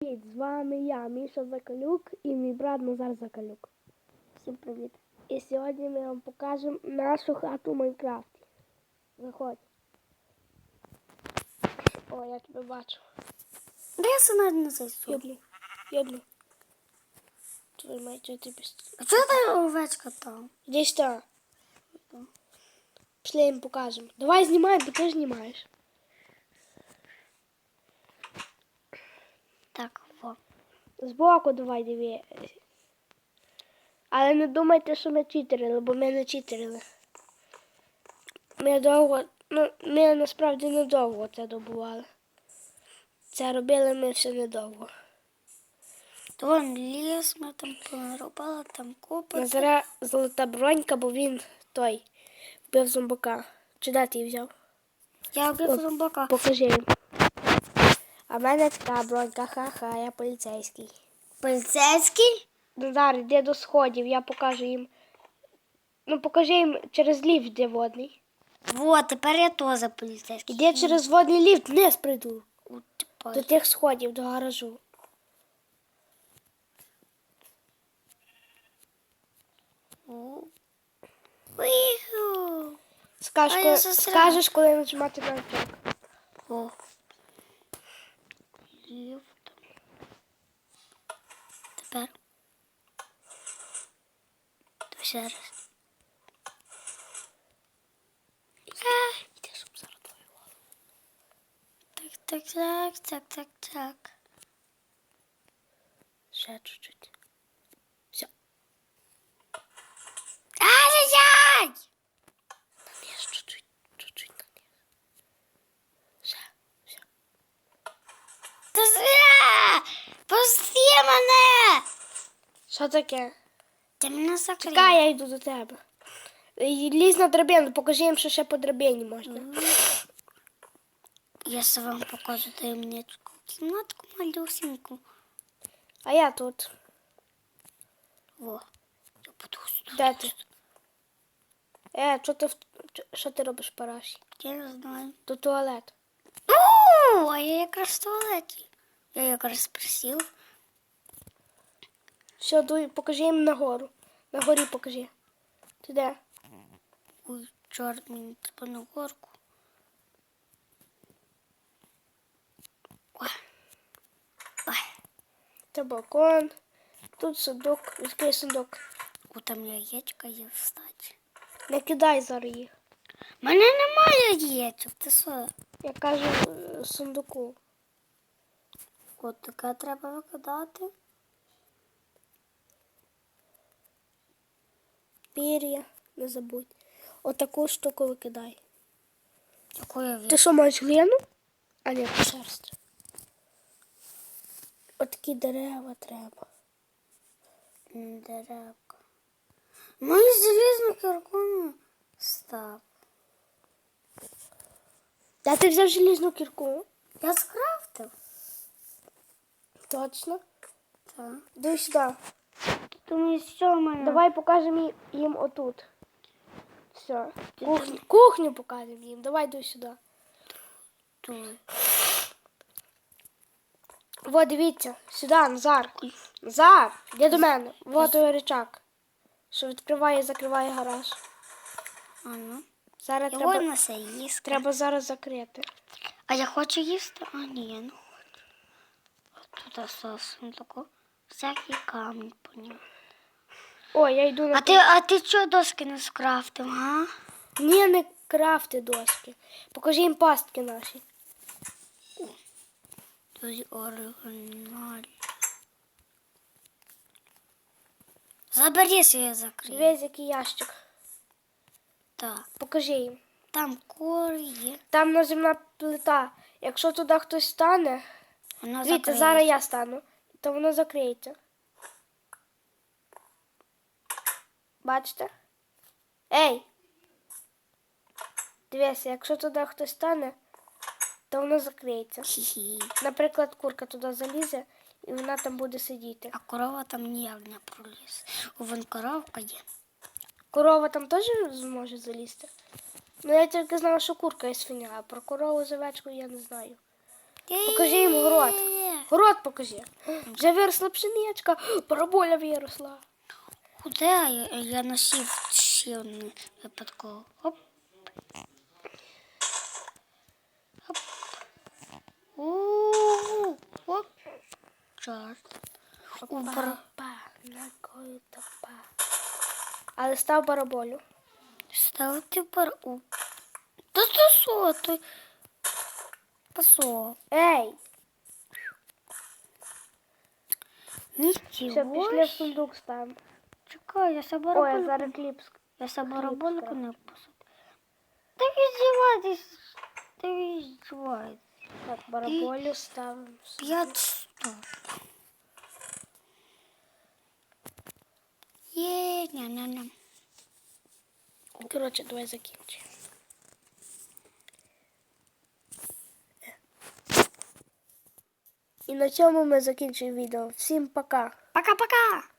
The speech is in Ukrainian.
Привіт, з вами я, Міша Закалюк і мій брат Назар Закалюк. Всім привіт. І сьогодні ми вам покажемо нашу хату в Майнкрафті. Заходь. О, я тебе бачу. Да я сама не зайду. Йобну. Йобну. Твою мать, що ти. А чого та овечка там? Іди сюди. Пішли їм покажемо. Давай знімай, бо ти знімаєш. Так, во. Збоку давай диви. Але не думайте, що ми читерили, бо ми не читерили. Ми довго, ну, ми насправді недовго це добували. Це робили ми все недовго. То вон ліс, ми там поробили, там купи. Назара золота бронька, бо він той вбив зомбака. Чи де ти її взяв? Я вбив зомбака. Покажи їм. А в мене така бронька, ха-ха, я поліцейський. Поліцейський? Назар, йди до сходів, я покажу їм. Ну, покажи їм через ліфт, де водний. Во, тепер я теж поліцейський. Іди через водний ліфт, вниз прийду. От тепер. До тих сходів, до гаражу. Скажеш, коли, скажеш, коли нажимати на. О. Ліфт. Тепер. То ще раз. А, щоб зараз. Так, так, так, так, так, так. Ще чуть-чуть. Все, Ай-яй-яй! наніж чуть-чуть, чуть-чуть наніж. Ще, все. Та зря! Пусти мене! Що таке? Ти мене закрив. Чекай, я йду до тебе. І Лізь на драбину, покажи їм, що ще по драбині можна. Я ще вам покажу таємничку. Кімнатку малюсеньку. А я тут. Во. Я буду сюди. Де ти? Е, що ти, в- що ти робиш в параші? Я не знаю. До туалету. О, а я якраз в туалеті. Я якраз присів. Все, дуй, покажи їм нагору. Нагорі покажи. Ти де? Ой, чорт, мені треба на горку. Ой. Ой. Це балкон. Тут сундук. Відкрий сундук. О, там яєчка є встати. Не кидай зараз їх. У мене немає яєчок, ти що? Я кажу е, сундуку. От таке треба викидати. Пір'я, не забудь. Отаку штуку викидай. Я Ти що маєш глину? А ні, шерсть. Отакі дерева треба. Деревка. Мою залізну кірку став. Де ти взяв желізну кірку? Я скрафтив. Точно. Так. Дай сюди. Думаю, що в мене? Давай покажемо їм отут. Все. Кухню, кухню покажемо їм. Давай йди сюди. Во, дивіться, сюди, Назар. Назар, йди до мене. Вот той речак, що відкриває і закриває гараж. А ну. Зараз Його треба, все їсти. треба зараз закрити. А я хочу їсти? А ні, я не хочу. Тут сосом таку. Всякі камні по ньому. О, я йду на А ти, а ти чого доски не скрафтив, а? Ні, не крафти доски. Покажи їм пастки наші. Тут оригіналі. Заберись, я закрию. Дивись, який ящик. Так. Покажи їм. Там кор є. Там наземна плита. Якщо туди хтось стане, Воно дивіться, закриється. зараз я стану, то воно закриється. Бачите? Ей! Дивися, якщо туди хтось стане, то воно закриється. Наприклад, курка туди залізе і вона там буде сидіти. А корова там ніяк не проліз. Вон коровка є. Корова там теж зможе залізти. Ну я тільки знала, що курка і свиня, а про корову з овечкою я не знаю. Покажи їм город. Город покажи. Вже виросла пшеничка, параболя виросла. Куди я, я носив ще одну випадково? Оп. Оп. У-у-у. Оп. Час. У бар- Па, ногою топа. Але став бараболю. Ставити пар... У. Та це що ти? Та? Ей, Нічого. все, пішли в сундук ставимо. Чекай, я Ой, собору. я зараз кліп. Я соборобольку Хліб не посадив. Та відзівайтесь. Та відзівайтесь. Так, бараболю ставимо. П'ять сто. Є, ня ня ня Коротше, давай закінчимо. І на цьому ми закінчуємо відео. Всім пока! Пока-пока.